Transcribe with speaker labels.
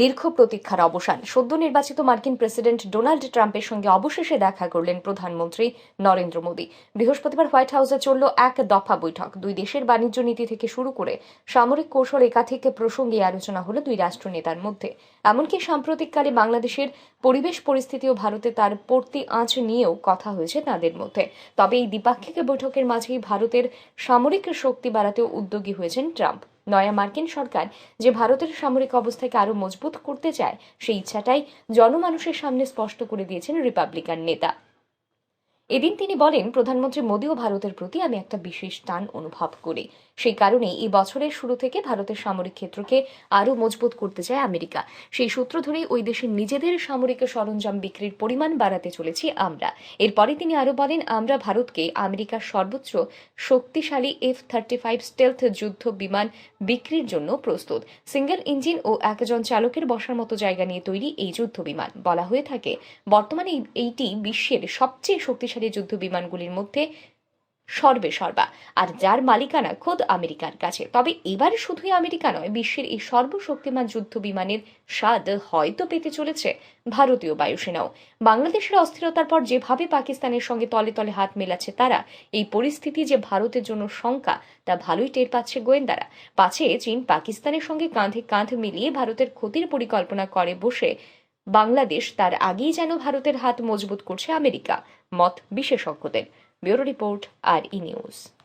Speaker 1: দীর্ঘ প্রতীক্ষার অবসান। সদ্য নির্বাচিত মার্কিন প্রেসিডেন্ট ডোনাল্ড ট্রাম্পের সঙ্গে অবশেষে দেখা করলেন প্রধানমন্ত্রী নরেন্দ্র মোদী। বৃহস্পতিবার হোয়াইট হাউসে চলল এক দফা বৈঠক। দুই দেশের বাণিজ্য নীতি থেকে শুরু করে সামরিক কৌশল একাধিক প্রসঙ্গে আলোচনা হলো দুই রাষ্ট্রনেতার মধ্যে। এমনকি সাম্প্রতিককালে বাংলাদেশের পরিবেশ পরিস্থিতি ও ভারতে তার পড়তি আঁচ নিয়েও কথা হয়েছে তাদের মধ্যে। তবে এই দ্বিপাক্ষিক বৈঠকের মাঝেই ভারতের সামরিক শক্তি বাড়াতেও উদ্যোগী হয়েছেন ট্রাম্প। নয়া মার্কিন সরকার যে ভারতের সামরিক অবস্থাকে আরও মজবুত করতে চায়, সেই ইচ্ছাটাই জনমানুষের সামনে স্পষ্ট করে দিয়েছেন রিপাবলিকান নেতা। এদিন তিনি বলেন, প্রধানমন্ত্রী মোদী ও ভারতের প্রতি আমি একটা বিশেষ টান অনুভব করি। সেই কারণে এই বছরের শুরু থেকে ভারতের সামরিক ক্ষেত্রকে আরও মজবুত করতে চায় আমেরিকা। সেই সূত্র ধরেই ওই দেশের নিজেদের সামরিক সরঞ্জাম বিক্রির পরিমাণ বাড়াতে চলেছি আমরা। এরপরে তিনি আরও বলেন, আমরা ভারতকে আমেরিকার সর্বোচ্চ শক্তিশালী এফ থার্টি ফাইভ স্টেলথ যুদ্ধ বিমান বিক্রির জন্য প্রস্তুত। সিঙ্গেল ইঞ্জিন ও একজন চালকের বসার মতো জায়গা নিয়ে তৈরি এই যুদ্ধ বিমান। বলা হয়ে থাকে, বর্তমানে এই- এইটি বিশ্বের সবচেয়ে শক্তিশালী যুদ্ধ বিমানগুলির মধ্যে সর্বে সর্বা। আর যার মালিকানা খোদ আমেরিকার কাছে। তবে এবার শুধুই আমেরিকা নয়, বিশ্বের এই সর্বশক্তিমান যুদ্ধ বিমানের স্বাদ হয়তো পেতে চলেছে ভারতীয় বায়ুসেনাও। বাংলাদেশের অস্থিরতার পর যেভাবে পাকিস্তানের সঙ্গে তলে তলে হাত মেলাচ্ছে তারা, এই পরিস্থিতি যে ভারতের জন্য শঙ্কা, তা ভালোই টের পাচ্ছে গোয়েন্দারা। পাছে চীন পাকিস্তানের সঙ্গে কাঁধে কাঁধ মিলিয়ে ভারতের ক্ষতির পরিকল্পনা করে বসে বাংলাদেশ তার আগেই যেন ভারতের হাত মজবুত করছে আমেরিকা। মত বিশেষজ্ঞদের। ব্যুরো রিপোর্ট আর ই নিউজ।